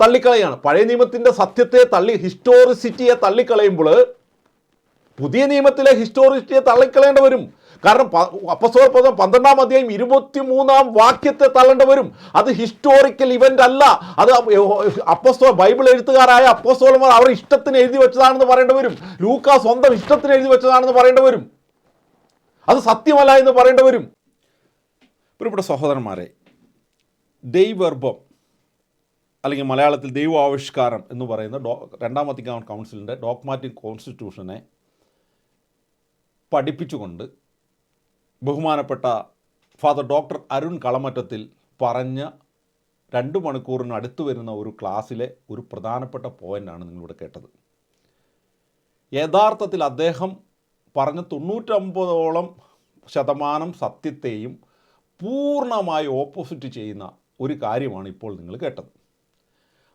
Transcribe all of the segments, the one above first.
തള്ളിക്കളയാണ്. പഴയ നിയമത്തിന്റെ സത്യത്തെ തള്ളി ഹിസ്റ്റോറിസിറ്റിയെ തള്ളിക്കളയുമ്പോൾ പുതിയ നിയമത്തിലെ ഹിസ്റ്റോറിസിറ്റിയെ തള്ളിക്കളയേണ്ടി വരും. കാരണം അപ്പസ്തോല പദം പന്ത്രണ്ടാം അധ്യായം ഇരുപത്തി മൂന്നാം വാക്യത്തെ തള്ളേണ്ടി വരും. അത് ഹിസ്റ്റോറിക്കൽ ഇവന്റ് അല്ല. അത് അപ്പസ്തോ ബൈബിൾ എഴുത്തുകാരായ അപ്പസ്തോലന്മാർ അവർ ഇഷ്ടത്തിന് എഴുതി വെച്ചതാണെന്ന് പറയേണ്ടി വരും. ലൂക്ക സ്വന്തം ഇഷ്ടത്തിന് എഴുതി വെച്ചതാണെന്ന് പറയേണ്ടി വരും. അത് സത്യമല്ല എന്ന് പറയേണ്ടി വരും. പ്രിയപ്പെട്ട സഹോദരന്മാരെ ദൈവർഭം അല്ലെങ്കിൽ മലയാളത്തിൽ ദൈവാവിഷ്കാരം എന്ന് പറയുന്ന ഡോ രണ്ടാം വത്തിക്കാൻ കൗൺസിലിന്റെ ഡോക്മാറ്റിക് കോൺസ്റ്റിറ്റ്യൂഷനെ പഠിപ്പിച്ചുകൊണ്ട് ബഹുമാനപ്പെട്ട ഫാദർ ഡോക്ടർ അരുൺ കളമറ്റത്തിൽ പറഞ്ഞ രണ്ട് മണിക്കൂറിന് അടുത്ത് വരുന്ന ഒരു ക്ലാസ്സിലെ ഒരു പ്രധാനപ്പെട്ട പോയിന്റാണ് നിങ്ങളിവിടെ കേട്ടത്. യഥാർത്ഥത്തിൽ അദ്ദേഹം പറഞ്ഞ തൊണ്ണൂറ്റമ്പതോളം ശതമാനം സത്യത്തെയും പൂർണമായി ഓപ്പോസിറ്റ് ചെയ്യുന്ന ഒരു കാര്യമാണ് ഇപ്പോൾ നിങ്ങൾ കേട്ടത്.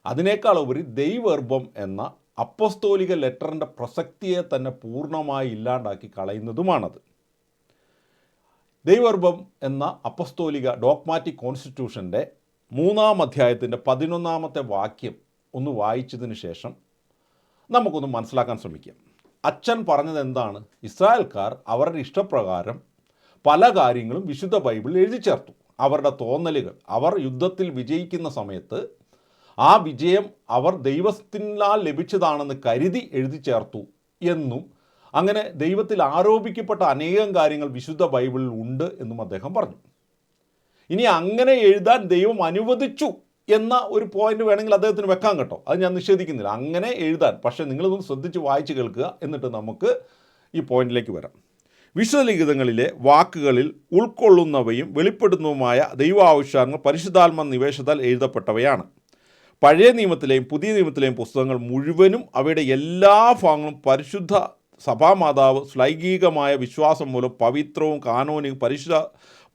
അതിനേക്കാൾ ഉപരി ദൈവർഭം എന്ന അപ്പസ്തോലിക ലെറ്ററിന്റെ പ്രസക്തിയെ തന്നെ പൂർണമായി ഇല്ലാണ്ടാക്കി കളയുന്നതുമാണത്. ദൈവർഭം എന്ന അപ്പസ്തോലിക ഡോക്മാറ്റിക് കോൺസ്റ്റിറ്റ്യൂഷന്റെ മൂന്നാം അധ്യായത്തിന്റെ പതിനൊന്നാമത്തെ വാക്യം ഒന്ന് വായിച്ചതിന് ശേഷം നമുക്കൊന്ന് മനസ്സിലാക്കാൻ ശ്രമിക്കാം. അച്ഛൻ പറഞ്ഞത് എന്താണ് ഇസ്രായേൽക്കാർ അവരുടെ ഇഷ്ടപ്രകാരം പല കാര്യങ്ങളും വിശുദ്ധ ബൈബിളിൽ എഴുതി ചേർത്തു അവരുടെ തോന്നലുകൾ അവർ യുദ്ധത്തിൽ വിജയിക്കുന്ന സമയത്ത് ആ വിജയം അവർ ദൈവത്തിനാൽ ലഭിച്ചതാണെന്ന് കരുതി എഴുതി ചേർത്തു എന്നും അങ്ങനെ ദൈവത്തിൽ ആരോപിക്കപ്പെട്ട അനേകം കാര്യങ്ങൾ വിശുദ്ധ ബൈബിളിൽ ഉണ്ട് എന്നും അദ്ദേഹം പറഞ്ഞു. ഇനി അങ്ങനെ എഴുതാൻ ദൈവം അനുവദിച്ചു എന്ന ഒരു പോയിന്റ് വേണമെങ്കിൽ അദ്ദേഹത്തിന് വെക്കാൻ കേട്ടോ. അത് ഞാൻ നിഷേധിക്കുന്നില്ല. അങ്ങനെ എഴുതാൻ. പക്ഷേ നിങ്ങളിതൊന്ന് ശ്രദ്ധിച്ച് വായിച്ച് കേൾക്കുക എന്നിട്ട് നമുക്ക് ഈ പോയിന്റിലേക്ക് വരാം. വിശുദ്ധലിഖിതങ്ങളിലെ വാക്കുകളിൽ ഉൾക്കൊള്ളുന്നവയും വെളിപ്പെടുത്തുന്നതുമായ ദൈവാവശ്യങ്ങൾ പരിശുദ്ധാത്മ നിവേശത്താൽ എഴുതപ്പെട്ടവയാണ്. പഴയ നിയമത്തിലെയും പുതിയ നിയമത്തിലെയും പുസ്തകങ്ങൾ മുഴുവനും അവയുടെ എല്ലാ ഭാഗങ്ങളും പരിശുദ്ധ സഭാമാതാവ് ശ്ലൈംഗികമായ വിശ്വാസം മൂലം പവിത്രവും കാനോനിയും പരിശുദ്ധ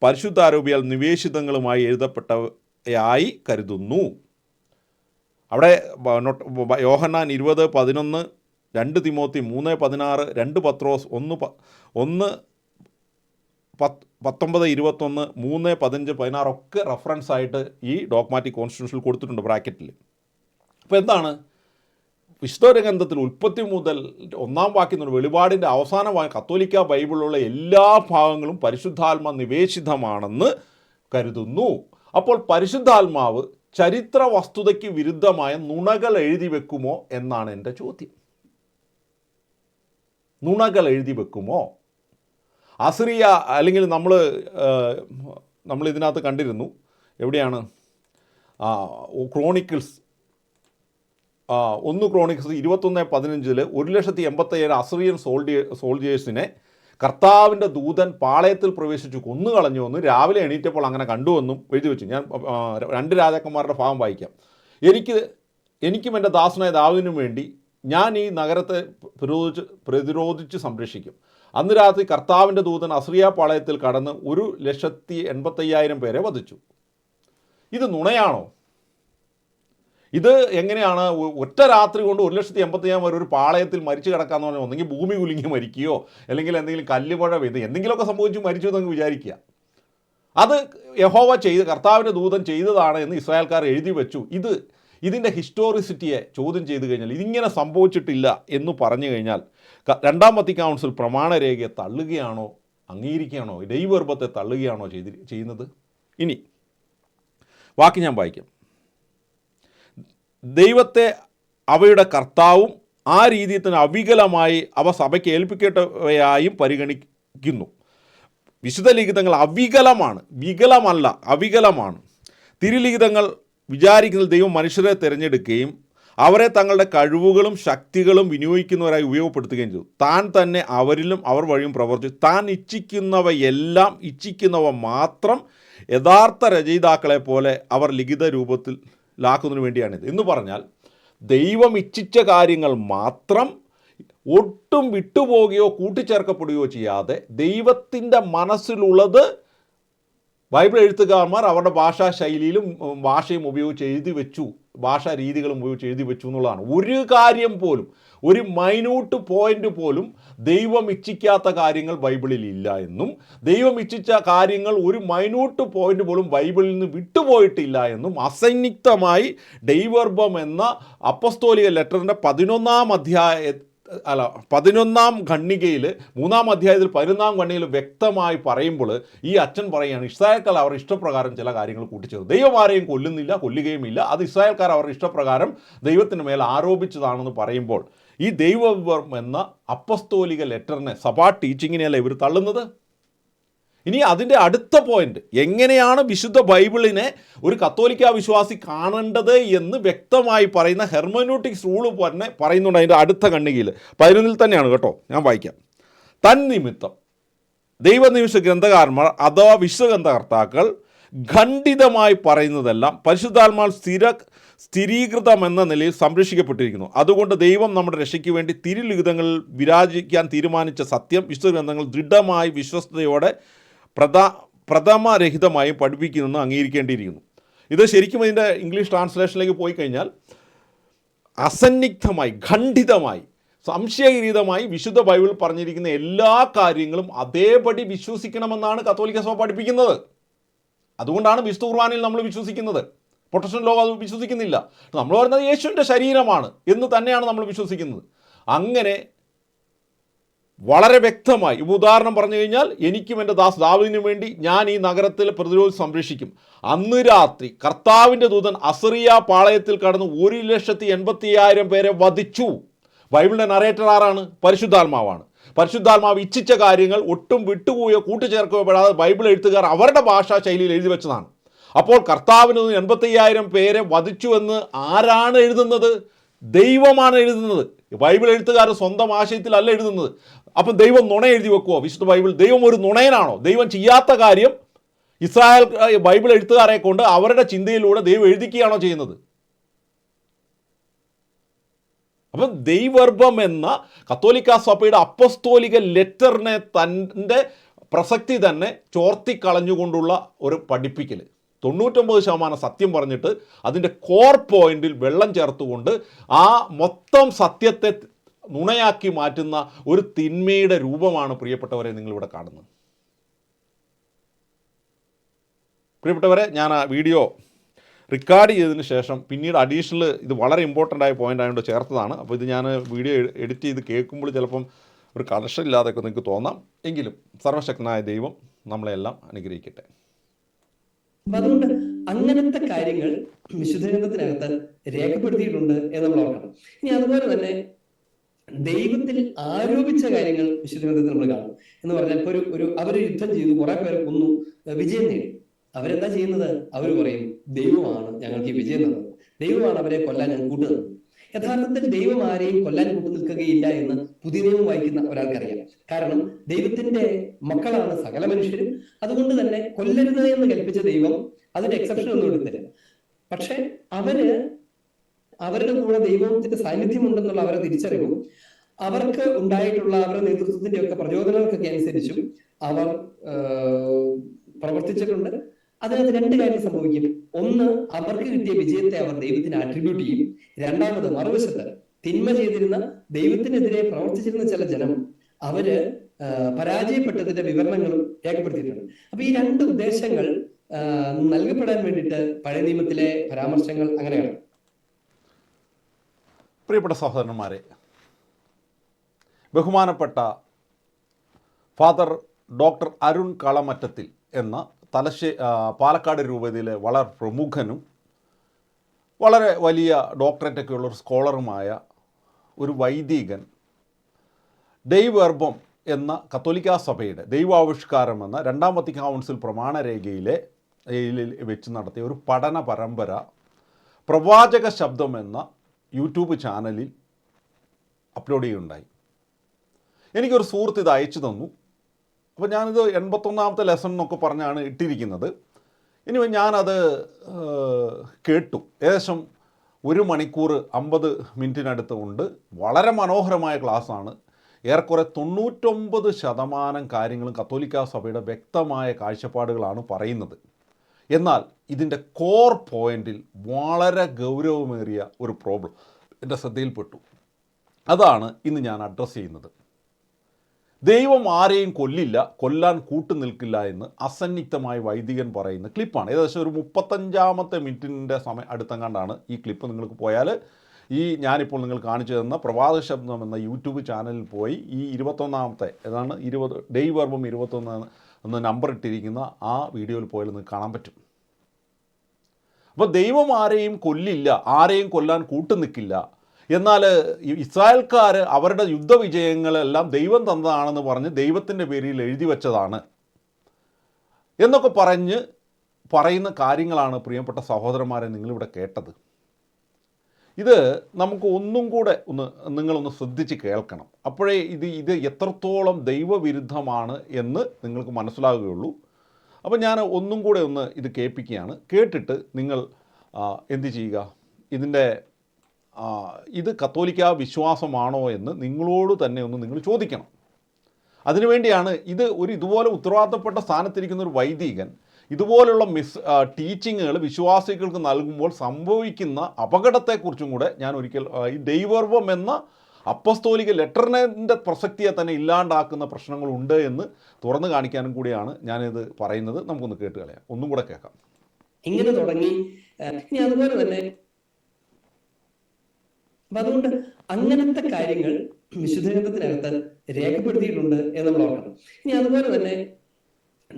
പരിശുദ്ധാരോപിയാൽ നിവേശിതങ്ങളുമായി എഴുതപ്പെട്ടവയായി കരുതുന്നു. അവിടെ യോഹന്നാൻ ഇരുപത് പതിനൊന്ന് രണ്ട് തിമോത്തി മൂന്ന് പതിനാറ് രണ്ട് പത്രോസ് ഒന്ന് ഒന്ന് പത്ത് പത്തൊമ്പത് ഇരുപത്തൊന്ന് മൂന്ന് പതിനഞ്ച് പതിനാറൊക്കെ റെഫറൻസ് ആയിട്ട് ഈ ഡോക്മാറ്റിക് കോൺസ്റ്റിറ്റ്യൂഷനിൽ കൊടുത്തിട്ടുണ്ട് ബ്രാക്കറ്റിൽ അപ്പോൾ എന്താണ്? വിശുദ്ധ ഗ്രന്ഥത്തിൽ ഉൽപ്പത്തി മുതൽ ഒന്നാം വാക്കിൽ തൊട്ട് വെളിപാടിന്റെ അവസാന വാക്യം കത്തോലിക്ക ബൈബിളിലുള്ള എല്ലാ ഭാഗങ്ങളും പരിശുദ്ധാത്മ നിവേശിതമാണെന്ന് കരുതുന്നു. അപ്പോൾ പരിശുദ്ധാത്മാവ് ചരിത്ര വസ്തുതയ്ക്ക് വിരുദ്ധമായ നുണകൾ എഴുതി വെക്കുമോ എന്നാണ് എന്റെ ചോദ്യം. നുണകൾ എഴുതി വെക്കുമോ? അസിറിയ അല്ലെങ്കിൽ നമ്മൾ നമ്മൾ ഇതിനകത്ത് കണ്ടിരുന്നു. എവിടെയാണ്? ക്രോണിക്കിൾസ്. ഒന്ന് ക്രോണിക്സ് ഇരുപത്തൊന്ന് പതിനഞ്ചിൽ ഒരു ലക്ഷത്തി എൺപത്തയ്യായിരം അസ്രിയൻ സോൾഡിയ സോൾജിയേഴ്സിനെ കർത്താവിന്റെ ദൂതൻ പാളയത്തിൽ പ്രവേശിച്ചു കൊന്നുകളഞ്ഞു എന്ന് രാവിലെ എണീറ്റപ്പോൾ അങ്ങനെ കണ്ടുവെന്നും എഴുതി വെച്ചു. ഞാൻ രണ്ട് രാജാക്കന്മാരുടെ ഭാഗം വായിക്കാം. എനിക്ക് എനിക്കും എന്റെ ദാസനായ ദാവിനും വേണ്ടി ഞാൻ ഈ നഗരത്തെ പ്രതിരോധിച്ച് പ്രതിരോധിച്ച് സംരക്ഷിക്കും. അന്ന് രാത്രി കർത്താവിന്റെ ദൂതൻ അസ്രിയ പാളയത്തിൽ കടന്ന് ഒരു ലക്ഷത്തി എൺപത്തയ്യായിരം പേരെ വധിച്ചു. ഇത് നുണയാണോ? ഇത് എങ്ങനെയാണ് ഒറ്റ രാത്രി കൊണ്ട് ഒരു ലക്ഷത്തി എൺപത്തയ്യായിരം പേർ ഒരു പാളയത്തിൽ മരിച്ചു കിടക്കാന്ന് പറഞ്ഞാൽ ഒന്നെങ്കിൽ ഭൂമി കുലുങ്ങി മരിക്കുകയോ അല്ലെങ്കിൽ എന്തെങ്കിലും കല്ലുമഴ പെയ്ത് എന്തെങ്കിലുമൊക്കെ സംഭവിച്ചു മരിച്ചു എന്ന് വിചാരിക്കുക. അത് യഹോവ ചെയ്ത് കർത്താവിന്റെ ദൂതൻ ചെയ്തതാണ് എന്ന് ഇസ്രായേൽക്കാർ എഴുതി വെച്ചു. ഇത് ഇതിന്റെ ഹിസ്റ്റോറിസിറ്റിയെ ചോദ്യം ചെയ്തു കഴിഞ്ഞാൽ ഇതിങ്ങനെ സംഭവിച്ചിട്ടില്ല എന്ന് പറഞ്ഞു കഴിഞ്ഞാൽ രണ്ടാം വത്തി കൗൺസിൽ പ്രമാണരേഖയെ തള്ളുകയാണോ അംഗീകരിക്കുകയാണോ ദൈവർഭത്തെ തള്ളുകയാണോ ചെയ്തി ചെയ്യുന്നത്? ഇനി വാക്ക് ഞാൻ വായിക്കാം. ദൈവത്തെ അവയുടെ കർത്താവും ആ രീതിയിൽ തന്നെ അവികലമായി അവ സഭയ്ക്ക് ഏൽപ്പിക്കേണ്ടവയായും പരിഗണിക്കുന്നു. വിശുദ്ധ ലിഖിതങ്ങൾ അവികലമാണ് വികലമല്ല അവികലമാണ്. തിരുലിഖിതങ്ങൾ വിചാരിക്കുന്നത് ദൈവം മനുഷ്യരെ തിരഞ്ഞെടുക്കുകയും അവരെ തങ്ങളുടെ കഴിവുകളും ശക്തികളും വിനിയോഗിക്കുന്നവരായി ഉപയോഗപ്പെടുത്തുകയും ചെയ്തു. താൻ തന്നെ അവരിലും അവർ വഴിയും പ്രവർത്തിച്ചു താൻ ഇച്ഛിക്കുന്നവയെല്ലാം ഇച്ഛിക്കുന്നവ മാത്രം യഥാർത്ഥ രചയിതാക്കളെ പോലെ അവർ ലിഖിത രൂപത്തിൽ ലാക്കുന്നതിന് വേണ്ടിയാണിത് എന്ന് പറഞ്ഞാൽ ദൈവം ഇച്ഛിച്ച കാര്യങ്ങൾ മാത്രം ഒട്ടും വിട്ടുപോകുകയോ കൂട്ടിച്ചേർക്കപ്പെടുകയോ ചെയ്യാതെ ദൈവത്തിന്റെ മനസ്സിലുള്ളത് ബൈബിൾ എഴുത്തുകാരന്മാർ അവരുടെ ഭാഷാ ശൈലിയിലും ഭാഷയും ഉപയോഗിച്ച് എഴുതി വെച്ചു. ഭാഷാ രീതികളും ഉപയോഗിച്ച് എഴുതി വെച്ചു എന്നുള്ളതാണ്. ഒരു കാര്യം പോലും ഒരു മൈന്യൂട്ട് പോയിന്റ് പോലും ദൈവം ഇച്ഛിക്കാത്ത കാര്യങ്ങൾ ബൈബിളിൽ ഇല്ല എന്നും ദൈവം ഇച്ഛിച്ച കാര്യങ്ങൾ ഒരു മൈന്യൂട്ട് പോയിന്റ് പോലും ബൈബിളിൽ നിന്ന് വിട്ടുപോയിട്ടില്ല എന്നും അസന്നിഗ്ധമായി ദൈവർഭം എന്ന അപ്പസ്തോലിക ലെറ്ററിന്റെ പതിനൊന്നാം അധ്യായ അല്ല പതിനൊന്നാം ഖണ്ണികയിൽ മൂന്നാം അധ്യായത്തിൽ പതിനൊന്നാം ഖണ്ണികയിൽ വ്യക്തമായി പറയുമ്പോൾ ഈ അച്ഛൻ പറയുകയാണ് ഇസ്രായേൽക്കാർ അവർ ഇഷ്ടപ്രകാരം ചില കാര്യങ്ങൾ കൂട്ടിച്ചേർന്നു ദൈവം ആരെയും കൊല്ലുന്നില്ല കൊല്ലുകയും ഇല്ല അത് ഇസ്രായേൽക്കാർ അവരുടെ ഇഷ്ടപ്രകാരം ദൈവത്തിന് മേൽ ആരോപിച്ചതാണെന്ന് പറയുമ്പോൾ ഈ ദൈവം എന്ന അപ്പസ്തോലിക ലെറ്ററിനെ സഭാ ടീച്ചിങ്ങിനെയല്ല ഇവർ തള്ളുന്നത്? ഇനി അതിന്റെ അടുത്ത പോയിന്റ് എങ്ങനെയാണ് വിശുദ്ധ ബൈബിളിനെ ഒരു കത്തോലിക്ക വിശ്വാസി കാണേണ്ടത് എന്ന് വ്യക്തമായി പറയുന്ന ഹെർമനോട്ടിക്സ് റൂൾ തന്നെ പറയുന്നുണ്ട് അതിന്റെ അടുത്ത കണ്ണികയിൽ. പതിനൊന്നിൽ തന്നെയാണ് കേട്ടോ ഞാൻ വായിക്കാം. തന്നിമിത്തം ദൈവനിമിഷ ഗ്രന്ഥകാരന്മാർ അഥവാ വിശ്വഗ്രന്ഥകർത്താക്കൾ ഖണ്ഡിതമായി പറയുന്നതെല്ലാം പരിശുദ്ധാത്മാൽ സ്ഥിര സ്ഥിരീകൃതമെന്ന നിലയിൽ സംരക്ഷിക്കപ്പെട്ടിരിക്കുന്നു. അതുകൊണ്ട് ദൈവം നമ്മുടെ രക്ഷയ്ക്ക് വേണ്ടി തിരുലിഖിതങ്ങളിൽ വിരാജിക്കാൻ തീരുമാനിച്ച സത്യം വിശുദ്ധഗ്രന്ഥങ്ങൾ ദൃഢമായി വിശ്വസ്തയോടെ പ്രധാ പ്രഥമരഹിതമായും പഠിപ്പിക്കുന്നെന്ന് അംഗീകരിക്കേണ്ടിയിരിക്കുന്നു. ഇത് ശരിക്കും ഇതിന്റെ ഇംഗ്ലീഷ് ട്രാൻസ്ലേഷനിലേക്ക് പോയി കഴിഞ്ഞാൽ അസന്നിഗ്ധമായി ഖണ്ഡിതമായി സംശയരീതമായി വിശുദ്ധ ബൈബിൾ പറഞ്ഞിരിക്കുന്ന എല്ലാ കാര്യങ്ങളും അതേപടി വിശ്വസിക്കണമെന്നാണ് കത്തോലിക്ക സഭ പഠിപ്പിക്കുന്നത്. അതുകൊണ്ടാണ് വിശുദ്ധ കുർബാനയിൽ നമ്മൾ വിശ്വസിക്കുന്നത്. പ്രൊട്ടക്ഷൻ ലോകം അത് വിശ്വസിക്കുന്നില്ല. നമ്മൾ പറയുന്നത് യേശുവിന്റെ ശരീരമാണ് എന്ന് തന്നെയാണ് നമ്മൾ വിശ്വസിക്കുന്നത്. അങ്ങനെ വളരെ വ്യക്തമായി ഇപ്പോൾ ഉദാഹരണം പറഞ്ഞു കഴിഞ്ഞാൽ എനിക്കും എന്റെ ദാസ് ദാവിദിനും വേണ്ടി ഞാൻ ഈ നഗരത്തിൽ പ്രതിരോധം സംരക്ഷിക്കും. അന്ന് രാത്രി കർത്താവിന്റെ ദൂതൻ അസറിയ പാളയത്തിൽ കടന്ന് ഒരു ലക്ഷത്തി എൺപത്തി അയ്യായിരം പേരെ വധിച്ചു. ബൈബിളിന്റെ നറേറ്റർ ആരാണ്? പരിശുദ്ധാത്മാവാണ്. പരിശുദ്ധാത്മാവ് ഇച്ഛിച്ച കാര്യങ്ങൾ ഒട്ടും വിട്ടുപോയോ കൂട്ടിച്ചേർക്കുകയോ പെടാതെ ബൈബിൾ എഴുത്തുകാർ അവരുടെ ഭാഷാ ശൈലിയിൽ എഴുതി വെച്ചതാണ്. അപ്പോൾ കർത്താവിന് എൺപത്തയ്യായിരം പേരെ വധിച്ചു എന്ന് ആരാണ് എഴുതുന്നത്? ദൈവമാണ് എഴുതുന്നത്. ബൈബിൾ എഴുത്തുകാർ സ്വന്തം ആശയത്തിലല്ല എഴുതുന്നത്. അപ്പം ദൈവം നുണ എഴുതി വെക്കുമോ വിശുദ്ധ ബൈബിൾ ദൈവം ഒരു നുണയനാണോ? ദൈവം ചെയ്യാത്ത കാര്യം ഇസ്രായേൽ ബൈബിൾ എഴുത്തുകാരെ കൊണ്ട് അവരുടെ ചിന്തയിലൂടെ ദൈവം എഴുതിക്കുകയാണോ ചെയ്യുന്നത്? അപ്പം ദൈവർഭം എന്ന കത്തോലിക്ക സഭയുടെ അപ്പസ്തോലിക ലെറ്ററിനെ തന്റെ പ്രസക്തി തന്നെ ചോർത്തിക്കളഞ്ഞുകൊണ്ടുള്ള ഒരു പഠിപ്പിക്കൽ. തൊണ്ണൂറ്റൊമ്പത് ശതമാനം സത്യം പറഞ്ഞിട്ട് അതിന്റെ കോർ പോയിന്റിൽ വെള്ളം ചേർത്തുകൊണ്ട് ആ മൊത്തം സത്യത്തെ നുണയാക്കി മാറ്റുന്ന ഒരു തിന്മയുടെ രൂപമാണ് പ്രിയപ്പെട്ടവരെ നിങ്ങളിവിടെ കാണുന്നത്. പ്രിയപ്പെട്ടവരെ ഞാൻ ആ വീഡിയോ റെക്കോർഡ് ചെയ്തതിന് ശേഷം പിന്നീട് അഡീഷണൽ ഇത് വളരെ ഇമ്പോർട്ടന്റ് ആയ പോയിന്റ് ആയതുകൊണ്ട് ചേർത്തതാണ്. അപ്പോൾ ഇത് ഞാൻ വീഡിയോ എഡിറ്റ് ചെയ്ത് കേൾക്കുമ്പോൾ ചിലപ്പം ഒരു കണക്ഷൻ ഇല്ലാതെയൊക്കെ നിങ്ങൾക്ക് തോന്നാം. എങ്കിലും സർവശക്തനായ ദൈവം നമ്മളെല്ലാം അനുഗ്രഹിക്കട്ടെ. അതുകൊണ്ട് അങ്ങനത്തെ കാര്യങ്ങൾ വിശുദ്ധ രംഗത്തിനകത്ത് രേഖപ്പെടുത്തിയിട്ടുണ്ട് എന്നുള്ളതാണ് ഇനി അതുപോലെ തന്നെ ദൈവത്തിൽ ആരോപിച്ച കാര്യങ്ങൾ വിശുദ്ധ ഗ്രന്ഥത്തിൽ നമ്മൾ കാണും. എന്ന് പറഞ്ഞാൽ ഇപ്പൊ ഒരു ഒരു അവർ യുദ്ധം ചെയ്തു കുറെ പേർ കൊന്നു വിജയം നേടി. അവരെന്താ ചെയ്യുന്നത്? അവർ പറയും ദൈവമാണ് ഞങ്ങൾക്ക് ഈ വിജയം തന്നത്. ദൈവമാണ് അവരെ കൊല്ലാൻ ഞാൻ കൂട്ടുന്നത് യഥാർത്ഥത്തിൽ ദൈവം ആരെയും കൊല്ലാൻ കൂട്ടു നിൽക്കുകയില്ല എന്ന് പുതിയ നിയമം വായിക്കുന്ന ഒരാൾക്കറിയാം. കാരണം ദൈവത്തിന്റെ മക്കളാണ് സകല മനുഷ്യരും. അതുകൊണ്ട് തന്നെ കൊല്ലരുത് എന്ന് കൽപ്പിച്ച ദൈവം അതിന്റെ എക്സെപ്ഷൻ ഒന്നും എടുത്തില്ല. പക്ഷെ അവർ അവരുടെ കൂടെ ദൈവത്തിന്റെ സാന്നിധ്യം ഉണ്ടെന്നുള്ള അവരെ തിരിച്ചറിവും അവർക്ക് ഉണ്ടായിട്ടുള്ള അവരുടെ നേതൃത്വത്തിന്റെ ഒക്കെ പ്രചോദനങ്ങൾക്കൊക്കെ അനുസരിച്ചും അവർ പ്രവർത്തിച്ചിട്ടുണ്ട്. അതിനകത്ത് രണ്ട് കാര്യം സംഭവിക്കും. ഒന്ന് അവർക്ക് കിട്ടിയ വിജയത്തെ അവർ ദൈവത്തിന് ആട്രിബ്യൂട്ട് ചെയ്യും. രണ്ടാമത് മറുവശത്ത് തിന്മ ചെയ്തിരുന്ന ദൈവത്തിനെതിരെ പ്രവർത്തിച്ചിരുന്ന ചില ജനം അവർ പരാജയപ്പെട്ടതിന്റെ വിവരണങ്ങളും രേഖപ്പെടുത്തിയിട്ടുണ്ട്. അപ്പൊ ഈ രണ്ട് ഉദ്ദേശങ്ങൾ നൽകപ്പെടാൻ വേണ്ടിയിട്ട് പഴയ നിയമത്തിലെ പരാമർശങ്ങൾ അങ്ങനെയാണ്. പ്രിയപ്പെട്ട സഹോദരന്മാരെ ബഹുമാനപ്പെട്ട ഫാദർ ഡോക്ടർ അരുൺ കളമറ്റത്തിൽ എന്ന തലശ്ശേ പാലക്കാട് രൂപതയിലെ വളരെ പ്രമുഖനും വളരെ വലിയ ഡോക്ടറേറ്റൊക്കെ ഉള്ള ഒരു സ്കോളറുമായ ഒരു വൈദികൻ ദൈവർഭം എന്ന കത്തോലിക്കാ സഭയുടെ ദൈവാവിഷ്കാരം എന്ന രണ്ടാം കൗൺസിൽ പ്രമാണരേഖയിലെ വെച്ച് നടത്തിയ ഒരു പഠന പരമ്പര പ്രവാചക ശബ്ദം എന്ന യൂട്യൂബ് ചാനലിൽ അപ്ലോഡ് ചെയ്യുകയുണ്ടായി. എനിക്കൊരു സുഹൃത്ത് ഇത് അയച്ചു തന്നു. അപ്പോൾ ഞാനിത് എൺപത്തൊന്നാമത്തെ ലെസൺ എന്നൊക്കെ പറഞ്ഞാണ് ഇട്ടിരിക്കുന്നത്. ഇനി ഞാനത് കേട്ടു. ഏകദേശം ഒരു മണിക്കൂർ അമ്പത് മിനിറ്റിനടുത്ത് ഉണ്ട്. വളരെ മനോഹരമായ ക്ലാസ്സാണ്. ഏറെക്കുറെ തൊണ്ണൂറ്റൊമ്പത് ശതമാനം കാര്യങ്ങളും കത്തോലിക്ക സഭയുടെ വ്യക്തമായ കാഴ്ചപ്പാടുകളാണ് പറയുന്നത്. എന്നാൽ ഇതിന്റെ കോർ പോയിന്റിൽ വളരെ ഗൗരവമേറിയ ഒരു പ്രോബ്ലം എന്റെ ശ്രദ്ധയിൽപ്പെട്ടു. അതാണ് ഇന്ന് ഞാൻ അഡ്രസ്സ് ചെയ്യുന്നത്. ദൈവം ആരെയും കൊല്ലില്ല കൊല്ലാൻ കൂട്ടു നിൽക്കില്ല എന്ന് അസന്നിഗ്ധമായി വൈദികൻ പറയുന്ന ക്ലിപ്പാണ് ഏകദേശം ഒരു മുപ്പത്തഞ്ചാമത്തെ മിനിറ്റിന്റെ സമയം അടുത്തങ്ങാണ്ടാണ് ഈ ക്ലിപ്പ് നിങ്ങൾക്ക് പോയാൽ. ഈ ഞാനിപ്പോൾ നിങ്ങൾ കാണിച്ചു തന്ന പ്രഭാത ശബ്ദം എന്ന യൂട്യൂബ് ചാനലിൽ പോയി ഈ ഇരുപത്തൊന്നാമത്തെ ഏതാണ് ഇരുപത് ഡെയ് വർബം ഇരുപത്തൊന്ന് എന്ന് നമ്പർ ഇട്ടിരിക്കുന്ന ആ വീഡിയോയിൽ പോയാൽ നിങ്ങൾക്ക് കാണാൻ പറ്റും. അപ്പോൾ ദൈവം ആരെയും കൊല്ലില്ല ആരെയും കൊല്ലാൻ കൂട്ടു നിൽക്കില്ല എന്നാൽ ഇസ്രായേൽക്കാർ അവരുടെ യുദ്ധവിജയങ്ങളെല്ലാം ദൈവം തന്നതാണെന്ന് പറഞ്ഞ് ദൈവത്തിന്റെ പേരിൽ എഴുതി വെച്ചതാണ്. എന്നൊക്കെ പറഞ്ഞ് പറയുന്ന കാര്യങ്ങളാണ് പ്രിയപ്പെട്ട സഹോദരന്മാരെ നിങ്ങളിവിടെ കേട്ടത്. ഇത് നമുക്ക് ഒന്നും കൂടെ ഒന്ന് നിങ്ങളൊന്ന് ശ്രദ്ധിച്ച് കേൾക്കണം. അപ്പോഴേ ഇത് ഇത് എത്രത്തോളം ദൈവവിരുദ്ധമാണ് എന്ന് നിങ്ങൾക്ക് മനസ്സിലാകുകയുള്ളൂ. അപ്പോൾ ഞാൻ ഒന്നും കൂടെ ഒന്ന് ഇത് കേൾപ്പിക്കുകയാണ്. കേട്ടിട്ട് നിങ്ങൾ എന്തു ചെയ്യുക? ഇതിന്റെ ഇത് കത്തോലിക്ക വിശ്വാസമാണോ എന്ന് നിങ്ങളോട് തന്നെ ഒന്ന് നിങ്ങൾ ചോദിക്കണം. അതിനുവേണ്ടിയാണ് ഇത് ഒരു ഇതുപോലെ ഉത്തരവാദിത്തപ്പെട്ട സ്ഥാനത്തിരിക്കുന്ന ഒരു വൈദികൻ ഇതുപോലുള്ള മിസ് ടീച്ചിങ്ങുകൾ വിശ്വാസികൾക്ക് നൽകുമ്പോൾ സംഭവിക്കുന്ന അപകടത്തെക്കുറിച്ചും കൂടെ ഞാൻ ഒരിക്കൽ ഈ ദൈവർവം എന്ന അപ്പസ്തോലിക ലെറ്ററിന്റെ പ്രസക്തിയെ തന്നെ ഇല്ലാണ്ടാക്കുന്ന പ്രശ്നങ്ങളുണ്ട് എന്ന് തുറന്നു കാണിക്കാനും കൂടിയാണ് ഞാനിത് പറയുന്നത്. നമുക്കൊന്ന് കേട്ട് കളയാം. ഒന്നും കൂടെ കേൾക്കാം. ഇങ്ങനെ തുടങ്ങി അതുപോലെ തന്നെ അതുകൊണ്ട് അങ്ങനത്തെ കാര്യങ്ങൾ വിശുദ്ധ ഗ്രന്ഥത്തിനകത്ത് രേഖപ്പെടുത്തിയിട്ടുണ്ട് എന്ന് നമ്മൾ ഓർക്കണം. ഇനി അതുപോലെ തന്നെ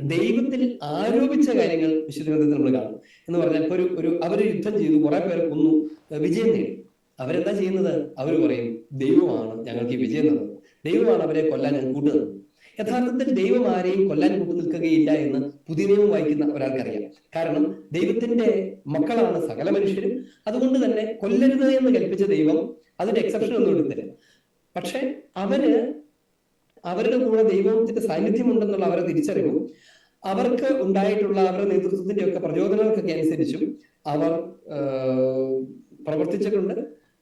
ദൈവത്തിൽ ആരോപിച്ച കാര്യങ്ങൾ വിശുദ്ധ ഗ്രന്ഥത്തിൽ നമ്മൾ കാണും. എന്ന് പറഞ്ഞാൽ ഒരു ഒരു അവർ യുദ്ധം ചെയ്തു കുറെ പേർ കൊന്നു വിജയം നേടി. അവരെന്താ ചെയ്യുന്നത്? അവർ പറയും ദൈവമാണ് ഞങ്ങൾക്ക് ഈ വിജയം തന്നത്. ദൈവമാണ് അവരെ കൊല്ലാൻ കൂട്ടുന്നത് യഥാർത്ഥത്തിൽ ദൈവം ആരെയും കൊല്ലാൻ കൂട്ടു നിൽക്കുകയില്ല എന്ന് പുതിയ നിയമം വായിക്കുന്ന ഒരാൾക്കറിയാം. കാരണം ദൈവത്തിന്റെ മക്കളാണ് സകല മനുഷ്യരും. അതുകൊണ്ട് തന്നെ കൊല്ലരുത് എന്ന് കൽപ്പിച്ച ദൈവം അതിന്റെ എക്സെപ്ഷൻ ഒന്നും എടുത്തില്ല. പക്ഷെ അവർ അവരുടെ കൂടെ ദൈവത്തിന്റെ സാന്നിധ്യം ഉണ്ടെന്നുള്ള അവരെ തിരിച്ചറിവും അവർക്ക് ഉണ്ടായിട്ടുള്ള അവരുടെ നേതൃത്വത്തിന്റെ ഒക്കെ പ്രചോദനങ്ങൾക്കൊക്കെ അനുസരിച്ചും അവർ പ്രവർത്തിച്ചിട്ടുണ്ട്.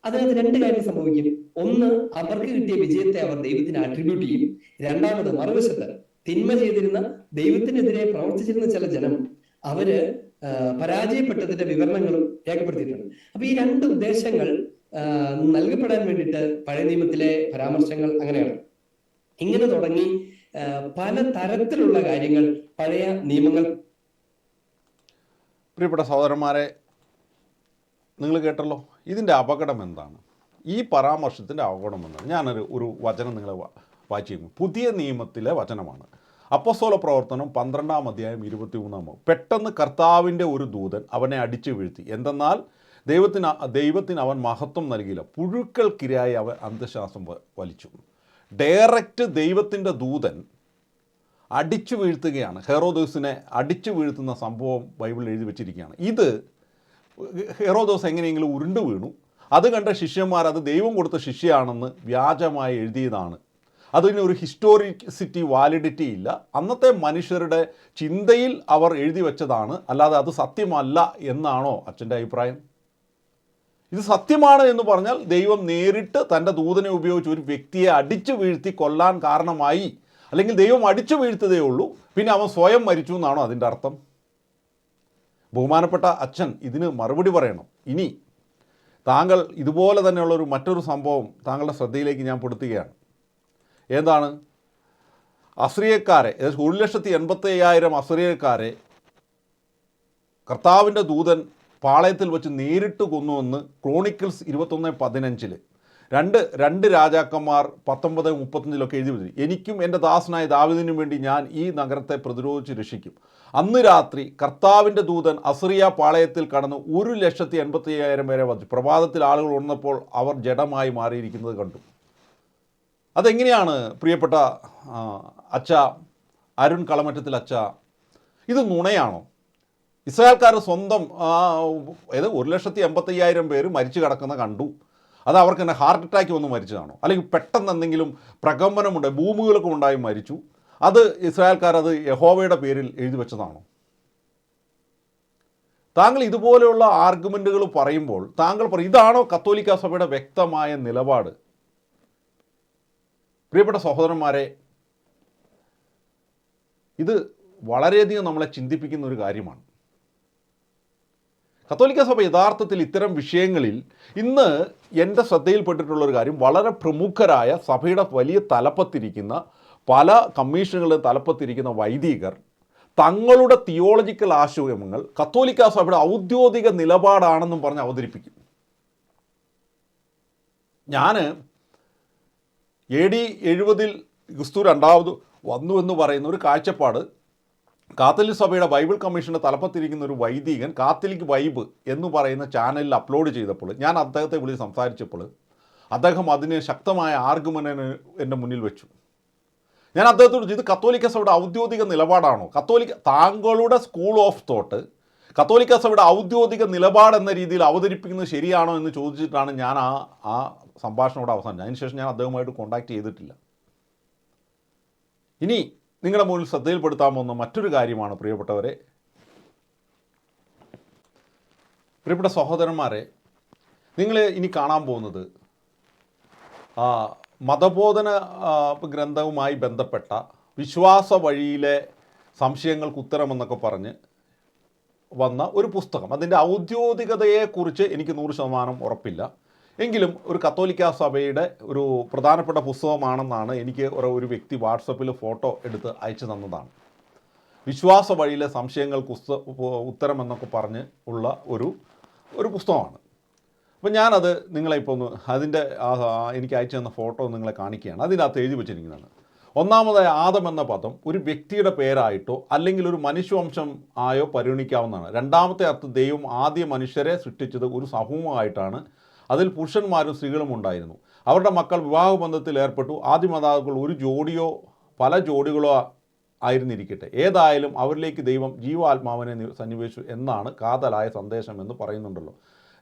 അതിനകത്ത് രണ്ട് കാര്യം സംഭവിക്കും. ഒന്ന് അവർക്ക് കിട്ടിയ വിജയത്തെ അവർ ദൈവത്തിന് ആട്രിബ്യൂട്ട് ചെയ്യും. രണ്ടാമത് മറുവശത്ത് തിന്മ ചെയ്തിരുന്ന ദൈവത്തിനെതിരെ പ്രവർത്തിച്ചിരുന്ന ചില ജനം അവർ പരാജയപ്പെട്ടതിന്റെ വിവരണങ്ങളും രേഖപ്പെടുത്തിയിട്ടുണ്ട്. അപ്പൊ ഈ രണ്ട് ഉദ്ദേശങ്ങൾ നൽകപ്പെടാൻ വേണ്ടിയിട്ട് പഴയ നിയമത്തിലെ പരാമർശങ്ങൾ അങ്ങനെയാണ്. ഇങ്ങനെ തുടങ്ങി പല തരത്തിലുള്ള കാര്യങ്ങൾ പഴയ നിയമങ്ങൾ. പ്രിയപ്പെട്ട സഹോദരന്മാരെ നിങ്ങൾ കേട്ടല്ലോ ഇതിന്റെ അപകടം എന്താണ്? ഈ പരാമർശത്തിന്റെ അപകടം എന്താണ്? ഞാനൊരു ഒരു വചനം നിങ്ങളെ വായിച്ചു. പുതിയ നിയമത്തിലെ വചനമാണ്. അപ്പസ്തോല പ്രവർത്തനം പന്ത്രണ്ടാം അധ്യായം ഇരുപത്തി മൂന്നാം പെട്ടെന്ന് കർത്താവിന്റെ ഒരു ദൂതൻ അവനെ അടിച്ചു വീഴ്ത്തി. എന്തെന്നാൽ ദൈവത്തിന് ദൈവത്തിന് അവൻ മഹത്വം നൽകിയില്ല. പുഴുക്കൾക്കിരയായി അവൻ അന്ധശ്വാസം വലിച്ചു. ഡയറക്റ്റ് ദൈവത്തിന്റെ ദൂതൻ അടിച്ചു വീഴ്ത്തുകയാണ്. ഹെറോദോസിനെ അടിച്ചു വീഴ്ത്തുന്ന സംഭവം ബൈബിളിൽ എഴുതി വെച്ചിരിക്കുകയാണ്. ഇത് ഹെറോദോസ് എങ്ങനെയെങ്കിലും ഉരുണ്ടു വീണു. അത് കണ്ട ശിഷ്യന്മാർ അത് ദൈവം കൊടുത്ത ശിഷ്യയാണെന്ന് വ്യാജമായി എഴുതിയതാണ്. അതിന് ഒരു ഹിസ്റ്റോറിസിറ്റി വാലിഡിറ്റി ഇല്ല. അന്നത്തെ മനുഷ്യരുടെ ചിന്തയിൽ അവർ എഴുതി വെച്ചതാണ്. അല്ലാതെ അത് സത്യമല്ല എന്നാണോ അച്ഛന്റെ അഭിപ്രായം? ഇത് സത്യമാണ് എന്ന് പറഞ്ഞാൽ ദൈവം നേരിട്ട് തന്റെ ദൂതനെ ഉപയോഗിച്ച് ഒരു വ്യക്തിയെ അടിച്ചു വീഴ്ത്തി കൊല്ലാൻ കാരണമായി. അല്ലെങ്കിൽ ദൈവം അടിച്ചു വീഴ്ത്തതേ ഉള്ളൂ. പിന്നെ അവൻ സ്വയം മരിച്ചു എന്നാണോ അതിന്റെ അർത്ഥം? ബഹുമാനപ്പെട്ട അച്ഛൻ ഇതിന് മറുപടി പറയണം. ഇനി താങ്കൾ ഇതുപോലെ തന്നെയുള്ള ഒരു മറ്റൊരു സംഭവം താങ്കളുടെ ശ്രദ്ധയിലേക്ക് ഞാൻ പെടുത്തുകയാണ്. എന്താണ്? അസ്രിയക്കാരെ ഏകദേശം ഒരു ലക്ഷത്തി എൺപത്തി അയ്യായിരം അസ്രിയക്കാരെ കർത്താവിന്റെ ദൂതൻ പാളയത്തിൽ വെച്ച് നേരിട്ട് കൊന്നുവെന്ന് ക്രോണിക്കിൾസ് ഇരുപത്തൊന്ന് പതിനഞ്ചിൽ രണ്ട് രണ്ട് രാജാക്കന്മാർ പത്തൊമ്പത് മുപ്പത്തഞ്ചിലൊക്കെ എഴുതി വെച്ചു എനിക്കും എന്റെ ദാസനായ ദാവിദിനും വേണ്ടി ഞാൻ ഈ നഗരത്തെ പ്രതിരോധിച്ച് രക്ഷിക്കും. അന്ന് രാത്രി കർത്താവിന്റെ ദൂതൻ അസറിയ പാളയത്തിൽ കടന്ന് ഒരു ലക്ഷത്തി എൺപത്തി അയ്യായിരം പേരെ വധിച്ചു. പ്രഭാതത്തിൽ ആളുകൾ ഉണർന്നപ്പോൾ അവർ ജഡമായി മാറിയിരിക്കുന്നത് കണ്ടു. അതെങ്ങനെയാണ് പ്രിയപ്പെട്ട അച്ഛ അരുൺ കളമറ്റത്തിൽ അച്ഛ? ഇത് നുണയാണോ? ഇസ്രായേൽക്കാർ സ്വന്തം ഏത് ഒരു ലക്ഷത്തി എൺപത്തയ്യായിരം പേര് മരിച്ചു കിടക്കുന്ന കണ്ടു. അത് അവർക്ക് തന്നെ ഹാർട്ട് അറ്റാക്ക് വന്ന് മരിച്ചതാണോ? അല്ലെങ്കിൽ പെട്ടെന്ന് എന്തെങ്കിലും പ്രകമ്പനമുണ്ട് ഭൂമികൾക്കും ഉണ്ടായി മരിച്ചു. അത് ഇസ്രായേൽക്കാർ അത് യഹോവയുടെ പേരിൽ എഴുതി വെച്ചതാണോ? താങ്കൾ ഇതുപോലെയുള്ള ആർഗ്യുമെന്റുകൾ പറയുമ്പോൾ താങ്കൾ പറയും ഇതാണോ കത്തോലിക്ക സഭയുടെ വ്യക്തമായ നിലപാട്? പ്രിയപ്പെട്ട സഹോദരന്മാരെ ഇത് വളരെയധികം നമ്മളെ ചിന്തിപ്പിക്കുന്ന ഒരു കാര്യമാണ്. കത്തോലിക്ക സഭ യഥാർത്ഥത്തിൽ ഇത്തരം വിഷയങ്ങളിൽ ഇന്ന് എന്റെ ശ്രദ്ധയിൽപ്പെട്ടിട്ടുള്ള ഒരു കാര്യം വളരെ പ്രമുഖരായ സഭയുടെ വലിയ തലപ്പത്തിരിക്കുന്ന പല കമ്മീഷനുകളുടെ തലപ്പത്തിരിക്കുന്ന വൈദികർ തങ്ങളുടെ തിയോളജിക്കൽ ആശയങ്ങൾ കത്തോലിക്ക സഭയുടെ ഔദ്യോഗിക നിലപാടാണെന്നും പറഞ്ഞ് അവതരിപ്പിക്കും. ഞാൻ എ ഡി എഴുപതിൽ ക്രിസ്തു രണ്ടാമത് വന്നു എന്ന് പറയുന്ന ഒരു കാഴ്ചപ്പാട് കാത്തലിക് സഭയുടെ ബൈബിൾ കമ്മീഷന്റെ തലപ്പത്തിരിക്കുന്ന ഒരു വൈദികൻ കാത്തലിക് വൈബ് എന്ന് പറയുന്ന ചാനലിൽ അപ്ലോഡ് ചെയ്തപ്പോൾ ഞാൻ അദ്ദേഹത്തെ വിളിച്ച് സംസാരിച്ചപ്പോൾ അദ്ദേഹം അതിന് ശക്തമായ ആർഗ്യുമെന്റ് എന്റെ മുന്നിൽ വെച്ചു. ഞാൻ അദ്ദേഹത്തോട് ഇത് കത്തോലിക്ക സഭയുടെ ഔദ്യോഗിക നിലപാടാണോ? കത്തോലിക്ക താങ്കളുടെ സ്കൂൾ ഓഫ് തോട്ട് കത്തോലിക്ക സഭയുടെ ഔദ്യോഗിക നിലപാട് എന്ന രീതിയിൽ അവതരിപ്പിക്കുന്നത് ശരിയാണോ എന്ന് ചോദിച്ചിട്ടാണ് ഞാൻ ആ ആ സംഭാഷണോട് അവസാനം അതിനുശേഷം ഞാൻ അദ്ദേഹവുമായിട്ട് കോൺടാക്ട് ചെയ്തിട്ടില്ല. ഇനി നിങ്ങളുടെ മുന്നിൽ ശ്രദ്ധയിൽപ്പെടുത്താൻ പോകുന്ന മറ്റൊരു കാര്യമാണ് പ്രിയപ്പെട്ടവരെ. പ്രിയപ്പെട്ട സഹോദരന്മാരെ നിങ്ങൾ ഇനി കാണാൻ പോകുന്നത് മതബോധന ഗ്രന്ഥവുമായി ബന്ധപ്പെട്ട വിശ്വാസ വഴിയിലെ സംശയങ്ങൾക്ക് ഉത്തരമെന്നൊക്കെ പറഞ്ഞ് വന്ന ഒരു പുസ്തകം. അതിന്റെ ഔദ്യോഗികതയെക്കുറിച്ച് എനിക്ക് നൂറ് ശതമാനം ഉറപ്പില്ല. എങ്കിലും ഒരു കത്തോലിക്ക സഭയുടെ ഒരു പ്രധാനപ്പെട്ട പുസ്തകമാണെന്നാണ് എനിക്ക് ഒരു വ്യക്തി വാട്സപ്പിൽ ഫോട്ടോ എടുത്ത് അയച്ചു തന്നതാണ്. വിശ്വാസ വഴിയിലെ സംശയങ്ങൾക്ക് ഉത്തരം എന്നൊക്കെ പറഞ്ഞ് ഉള്ള ഒരു ഒരു പുസ്തകമാണ്. അപ്പം ഞാനത് നിങ്ങളെ ഇപ്പോൾ ഒന്ന് അതിന്റെ എനിക്ക് അയച്ചു തന്ന ഫോട്ടോ നിങ്ങളെ കാണിക്കുകയാണ്. അതിനകത്ത് എഴുതി വെച്ചിരിക്കുന്നതാണ്. ഒന്നാമതായി ആദം എന്ന പദം ഒരു വ്യക്തിയുടെ പേരായിട്ടോ അല്ലെങ്കിൽ ഒരു മനുഷ്യവംശം ആയോ പരിഗണിക്കാവുന്നതാണ്. രണ്ടാമത്തെ അർത്ഥം ദൈവം ആദ്യ മനുഷ്യരെ സൃഷ്ടിച്ചത് ഒരു സമൂഹമായിട്ടാണ് അതിൽ പുരുഷന്മാരും സ്ത്രീകളും ഉണ്ടായിരുന്നു. അവരുടെ മക്കൾ വിവാഹബന്ധത്തിൽ ഏർപ്പെട്ടു. ആദ്യ മാതാക്കൾ ഒരു ജോഡിയോ പല ജോഡികളോ ആയിരുന്നിരിക്കട്ടെ. ഏതായാലും അവരിലേക്ക് ദൈവം ജീവാത്മാവിനെ സന്നിവേശിച്ചു എന്നാണ് കാതലായ സന്ദേശം എന്ന് പറയുന്നുണ്ടല്ലോ.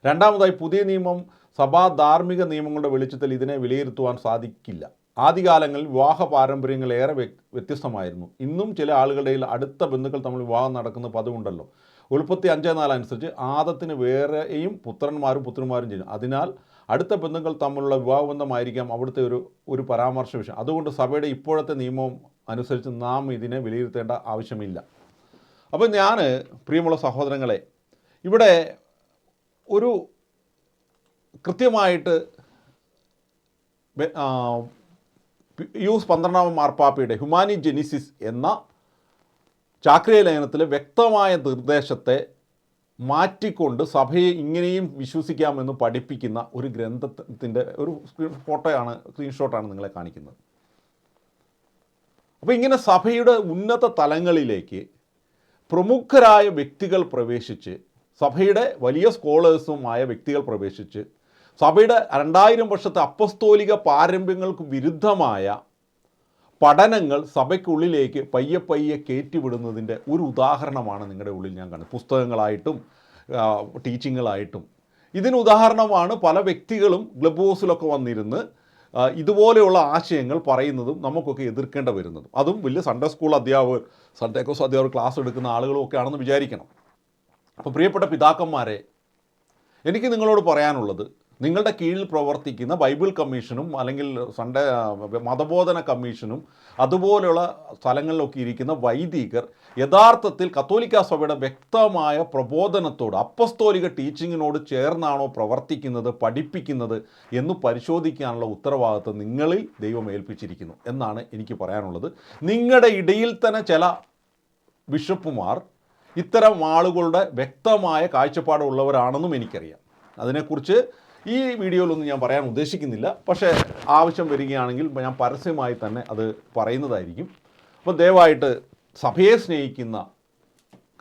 രണ്ടാമതായി പുതിയ നിയമം സഭാ ധാർമ്മിക നിയമങ്ങളുടെ വെളിച്ചത്തിൽ ഇതിനെ വിലയിരുത്തുവാൻ സാധിക്കില്ല. ആദ്യകാലങ്ങളിൽ വിവാഹ പാരമ്പര്യങ്ങൾ ഏറെ വ്യ- വ്യത്യസ്തമായിരുന്നു. ഇന്നും ചില ആളുകളുടെ അടുത്ത ബന്ധുക്കൾ തമ്മിൽ വിവാഹം നടക്കുന്ന പതിവുണ്ടല്ലോ. ഉൽപ്പത്തി അഞ്ച് നാല് അനുസരിച്ച് ആദത്തിന് വേറെയും പുത്രന്മാരും പുത്രന്മാരും ചെയ്യും. അതിനാൽ അടുത്ത ബന്ധുക്കൾ തമ്മിലുള്ള വിവാഹബന്ധമായിരിക്കാം അവിടുത്തെ ഒരു ഒരു പരാമർശ വിഷയം. അതുകൊണ്ട് സഭയുടെ ഇപ്പോഴത്തെ നിയമം അനുസരിച്ച് നാം ഇതിനെ വിലയിരുത്തേണ്ട ആവശ്യമില്ല. അപ്പോൾ ഞാൻ പ്രിയമുള്ള സഹോദരങ്ങളെ ഇവിടെ ഒരു കൃത്യമായിട്ട് യൂസ് പന്ത്രണ്ടാമൻ മാർപ്പാപ്പയുടെ ഹ്യൂമാനി ജെനിസിസ് എന്ന ചാക്രിയ ലയനത്തിലെ വ്യക്തമായ നിർദ്ദേശത്തെ മാറ്റിക്കൊണ്ട് സഭയെ ഇങ്ങനെയും വിശ്വസിക്കാമെന്ന് പഠിപ്പിക്കുന്ന ഒരു ഗ്രന്ഥത്തിന്റെ ഒരു ഫോട്ടോയാണ് സ്ക്രീൻഷോട്ടാണ് നിങ്ങളെ കാണിക്കുന്നത്. അപ്പോൾ ഇങ്ങനെ സഭയുടെ ഉന്നത തലങ്ങളിലേക്ക് പ്രമുഖരായ വ്യക്തികൾ പ്രവേശിച്ച് സഭയുടെ വലിയ സ്കോളേഴ്സുമായ വ്യക്തികൾ പ്രവേശിച്ച് സഭയുടെ രണ്ടായിരം വർഷത്തെ അപ്പസ്തോലിക പാരമ്പര്യങ്ങൾക്ക് വിരുദ്ധമായ പഠനങ്ങൾ സഭയ്ക്കുള്ളിലേക്ക് പയ്യെ പയ്യെ കയറ്റിവിടുന്നതിന്റെ ഒരു ഉദാഹരണമാണ് നിങ്ങളുടെ ഉള്ളിൽ ഞാൻ കണ്ടത്. പുസ്തകങ്ങളായിട്ടും ടീച്ചിങ്ങുകളായിട്ടും. ഇതിന് ഉദാഹരണമാണ് പല വ്യക്തികളും ക്ലബ് ഹൗസിലൊക്കെ വന്നിരുന്ന് ഇതുപോലെയുള്ള ആശയങ്ങൾ പറയുന്നതും നമുക്കൊക്കെ എതിർക്കേണ്ട വരുന്നതും. അതും വലിയ സൺഡേ സ്കൂൾ അധ്യാപകർ സൺഡേ കോസ് അധ്യാപകർ ക്ലാസ് എടുക്കുന്ന ആളുകളും ഒക്കെ ആണെന്ന് വിചാരിക്കണം. അപ്പോൾ പ്രിയപ്പെട്ട പിതാക്കന്മാരെ എനിക്ക് നിങ്ങളോട് പറയാനുള്ളത് നിങ്ങളുടെ കീഴിൽ പ്രവർത്തിക്കുന്ന ബൈബിൾ കമ്മീഷനും അല്ലെങ്കിൽ സൺഡേ മതബോധന കമ്മീഷനും അതുപോലെയുള്ള സ്ഥലങ്ങളിലൊക്കെ ഇരിക്കുന്ന വൈദികർ യഥാർത്ഥത്തിൽ കത്തോലിക്ക സഭയുടെ വ്യക്തമായ പ്രബോധനത്തോട് അപ്പസ്തോലിക ടീച്ചിങ്ങിനോട് ചേർന്നാണോ പ്രവർത്തിക്കുന്നത് പഠിപ്പിക്കുന്നത് എന്ന് പരിശോധിക്കാനുള്ള ഉത്തരവാദിത്വം നിങ്ങളിൽ ദൈവം ഏൽപ്പിച്ചിരിക്കുന്നു എന്നാണ് എനിക്ക് പറയാനുള്ളത്. നിങ്ങളുടെ ഇടയിൽ തന്നെ ചില ബിഷപ്പുമാർ ഇത്തരം ആളുകളുടെ വ്യക്തമായ കാഴ്ചപ്പാടുള്ളവരാണെന്നും എനിക്കറിയാം. അതിനെക്കുറിച്ച് ഈ വീഡിയോയിലൊന്നും ഞാൻ പറയാൻ ഉദ്ദേശിക്കുന്നില്ല. പക്ഷേ ആവശ്യം വരികയാണെങ്കിൽ ഞാൻ പരസ്യമായി തന്നെ അത് പറയുന്നതായിരിക്കും. അപ്പോൾ ദയവായിട്ട് സഭയെ സ്നേഹിക്കുന്ന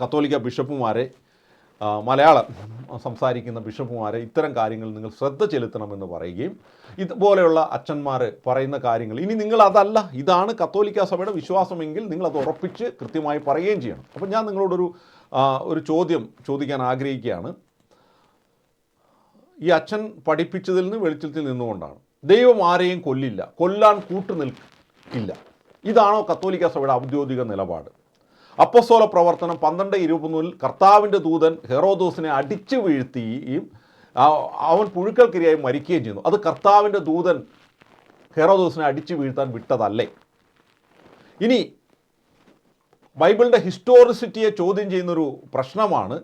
കത്തോലിക്ക ബിഷപ്പുമാരെ മലയാളം സംസാരിക്കുന്ന ബിഷപ്പുമാരെ ഇത്തരം കാര്യങ്ങൾ നിങ്ങൾ ശ്രദ്ധ ചെലുത്തണമെന്ന് പറയുകയും ഇതുപോലെയുള്ള അച്ഛന്മാർ പറയുന്ന കാര്യങ്ങൾ. ഇനി നിങ്ങൾ അതല്ല ഇതാണ് കത്തോലിക്ക സഭയുടെ വിശ്വാസമെങ്കിൽ നിങ്ങൾ അത് ഉറപ്പിച്ച് കൃത്യമായി പറയുകയും ചെയ്യണം. അപ്പോൾ ഞാൻ നിങ്ങളോടൊരു ഒരു ചോദ്യം ചോദിക്കാൻ ആഗ്രഹിക്കുകയാണ്. ഈ അച്ഛൻ പഠിപ്പിച്ചതിൽ നിന്ന് വെളിച്ചത്തിൽ നിന്നുകൊണ്ടാണ്. ദൈവം ആരെയും കൊല്ലില്ല. കൊല്ലാൻ കൂട്ടു നിൽക്കില്ല. ഇതാണോ കത്തോലിക്ക സഭയുടെ ഔദ്യോഗിക നിലപാട്. അപ്പസ്തോല പ്രവർത്തനം പന്ത്രണ്ട് ഇരുപത്തൊന്നിൽ കർത്താവിന്റെ ദൂതൻ ഹെറോദോസിനെ അടിച്ചു വീഴ്ത്തുകയും അവൻ പുഴുക്കൽക്കിരയായി മരിക്കുകയും ചെയ്യുന്നു. അത് കർത്താവിന്റെ ദൂതൻ ഹെറോദോസിനെ അടിച്ചു വീഴ്ത്താൻ വിട്ടതല്ലേ? ഇനി ബൈബിളിന്റെ ഹിസ്റ്റോറിസിറ്റിയെ ചോദ്യം ചെയ്യുന്നൊരു പ്രശ്നമാണ്.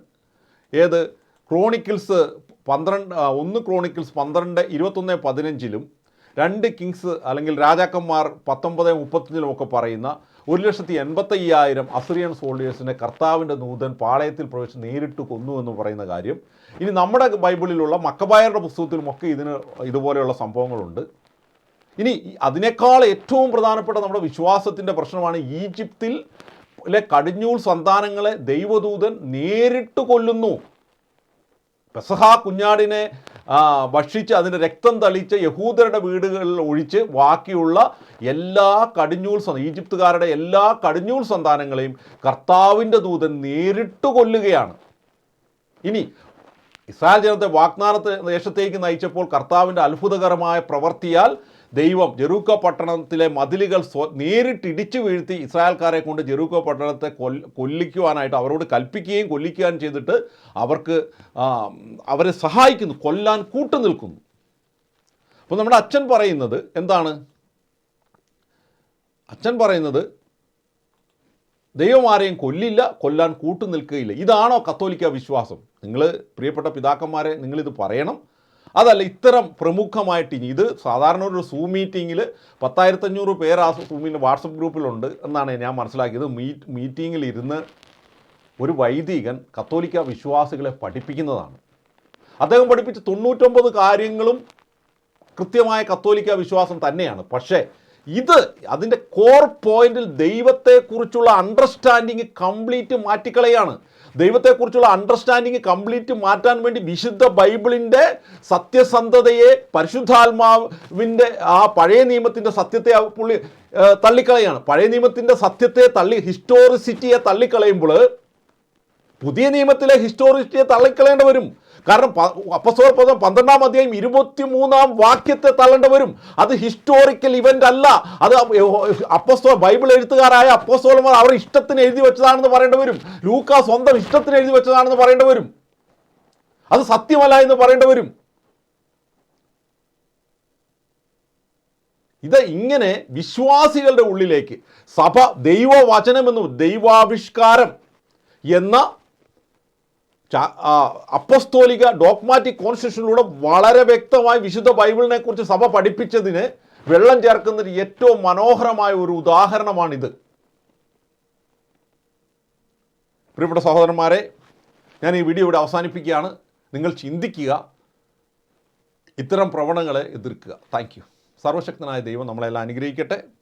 ഏത്? ക്രോണിക്കിൾസ് പന്ത്രണ്ട് ഒന്ന് ക്രോണിക്കിൾസ് പന്ത്രണ്ട് ഇരുപത്തൊന്ന് പതിനഞ്ചിലും രണ്ട് കിങ്സ് അല്ലെങ്കിൽ രാജാക്കന്മാർ പത്തൊമ്പത് മുപ്പത്തഞ്ചിലും ഒക്കെ പറയുന്ന ഒരു ലക്ഷത്തി എൺപത്തയ്യായിരം അസിറിയൻ സോൾഡിയേഴ്സിനെ കർത്താവിന്റെ നൂതൻ പാളയത്തിൽ പ്രവേശിച്ച് നേരിട്ട് കൊന്നു എന്ന് പറയുന്ന കാര്യം. ഇനി നമ്മുടെ ബൈബിളിലുള്ള മക്കബായരുടെ പുസ്തകത്തിലുമൊക്കെ ഇതിന് ഇതുപോലെയുള്ള സംഭവങ്ങളുണ്ട്. ഇനി അതിനേക്കാൾ ഏറ്റവും പ്രധാനപ്പെട്ട നമ്മുടെ വിശ്വാസത്തിന്റെ പ്രശ്നമാണ് ഈജിപ്തിൽ കടിഞ്ഞൂൽ സന്താനങ്ങളെ ദൈവദൂതൻ നേരിട്ട് കൊല്ലുന്നു. പെസഹ കുഞ്ഞാടിനെ ഭക്ഷിച്ച് അതിന്റെ രക്തം തളിച്ച് യഹൂദരുടെ വീടുകളിൽ ഒഴിച്ച് ബാക്കിയുള്ള എല്ലാ കടിഞ്ഞൂൽ ഈജിപ്തുകാരുടെ എല്ലാ കടിഞ്ഞൂൽ സന്താനങ്ങളെയും കർത്താവിന്റെ ദൂതൻ നേരിട്ട് കൊല്ലുകയാണ്. ഇനി ഇസ്രായേൽ ജനത്തെ വാഗ്ദാനത്തെ ദേശത്തേക്ക് നയിച്ചപ്പോൾ കർത്താവിന്റെ അത്ഭുതകരമായ പ്രവൃത്തിയാൽ ദൈവം ജെറൂക്ക പട്ടണത്തിലെ മതിലുകൾ സ്വ നേരിട്ടിടിച്ചു വീഴ്ത്തി ഇസ്രായേൽക്കാരെ കൊണ്ട് ജെറൂക്ക പട്ടണത്തെ കൊൽ കൊല്ലിക്കുവാനായിട്ട് അവരോട് കൽപ്പിക്കുകയും കൊല്ലിക്കുകയും ചെയ്തിട്ട് അവർക്ക് അവരെ സഹായിക്കുന്നു കൊല്ലാൻ കൂട്ടു നിൽക്കുന്നു അപ്പോൾ നമ്മുടെ അച്ഛൻ പറയുന്നത് എന്താണ്? അച്ഛൻ പറയുന്നത് ദൈവം ആരെയും കൊല്ലില്ല കൊല്ലാൻ കൂട്ടു നിൽക്കുകയില്ല ഇതാണോ കത്തോലിക്ക വിശ്വാസം? നിങ്ങൾ പ്രിയപ്പെട്ട പിതാക്കന്മാരെ നിങ്ങളിത് പറയണം. അതല്ല ഇത്തരം പ്രമുഖമായിട്ട് ഇനി ഇത് സാധാരണ ഒരു സൂം മീറ്റിങ്ങിൽ പത്തായിരത്തഞ്ഞൂറ് പേർ ആ സൂമിന്റെ വാട്സപ്പ് ഗ്രൂപ്പിലുണ്ട് എന്നാണ് ഞാൻ മനസ്സിലാക്കിയത്. മീറ്റ് മീറ്റിങ്ങിൽ ഇരുന്ന് ഒരു വൈദികൻ കത്തോലിക്ക വിശ്വാസികളെ പഠിപ്പിക്കുന്നതാണ്. അദ്ദേഹം പഠിപ്പിച്ച തൊണ്ണൂറ്റൊമ്പത് കാര്യങ്ങളും കൃത്യമായ കത്തോലിക്ക വിശ്വാസം തന്നെയാണ്. പക്ഷേ ഇത് അതിന്റെ കോർ പോയിന്റിൽ ദൈവത്തെക്കുറിച്ചുള്ള അണ്ടർസ്റ്റാൻഡിങ് കംപ്ലീറ്റ് മാറ്റിക്കളയാണ്. ദൈവത്തെക്കുറിച്ചുള്ള അണ്ടർസ്റ്റാൻഡിങ് കംപ്ലീറ്റ് മാറ്റാൻ വേണ്ടി വിശുദ്ധ ബൈബിളിന്റെ സത്യസന്ധതയെ പരിശുദ്ധാത്മാവിന്റെ ആ പഴയ നിയമത്തിന്റെ സത്യത്തെ പുള്ളി തള്ളിക്കളയാണ്. പഴയ നിയമത്തിന്റെ സത്യത്തെ തള്ളി ഹിസ്റ്റോറിസിറ്റിയെ തള്ളിക്കളയുമ്പോൾ പുതിയ നിയമത്തിലെ ഹിസ്റ്റോറിസിറ്റിയെ തള്ളിക്കളയേണ്ടി വരും. കാരണം അപ്പസ്തോല പദം പന്ത്രണ്ടാം അധ്യായം ഇരുപത്തി മൂന്നാം വാക്യത്തെ തള്ളേണ്ട വരും. അത് ഹിസ്റ്റോറിക്കൽ ഇവന്റ് അല്ല. അത് അപ്പസ്തോ ബൈബിൾ എഴുത്തുകാരായ അപ്പസ്തോലന്മാർ അവർ ഇഷ്ടത്തിന് എഴുതി വെച്ചതാണെന്ന് പറയേണ്ടി വരും. ലൂക്ക സ്വന്തം ഇഷ്ടത്തിന് എഴുതി വെച്ചതാണെന്ന് പറയേണ്ടി വരും. അത് സത്യമല്ല എന്ന് പറയേണ്ടി വരും. ഇത് ഇങ്ങനെ വിശ്വാസികളുടെ ഉള്ളിലേക്ക് സഭ ദൈവവചനമെന്നും ദൈവാവിഷ്കാരം എന്ന അപ്പസ്തോലിക ഡോക്മാറ്റിക് കോൺസ്റ്റിറ്റ്യൂഷനിലൂടെ വളരെ വ്യക്തമായി വിശുദ്ധ ബൈബിളിനെ കുറിച്ച് സഭ പഠിപ്പിച്ചതിന് വെള്ളം ചേർക്കുന്നതിന് ഏറ്റവും മനോഹരമായ ഒരു ഉദാഹരണമാണിത്. പ്രിയപ്പെട്ട സഹോദരന്മാരെ ഞാൻ ഈ വീഡിയോ ഇവിടെ അവസാനിപ്പിക്കുകയാണ്. നിങ്ങൾ ചിന്തിക്കുക ഇത്തരം പ്രവണങ്ങളെ എതിർക്കുക. Thank you. സർവശക്തനായ ദൈവം നമ്മളെല്ലാം അനുഗ്രഹിക്കട്ടെ.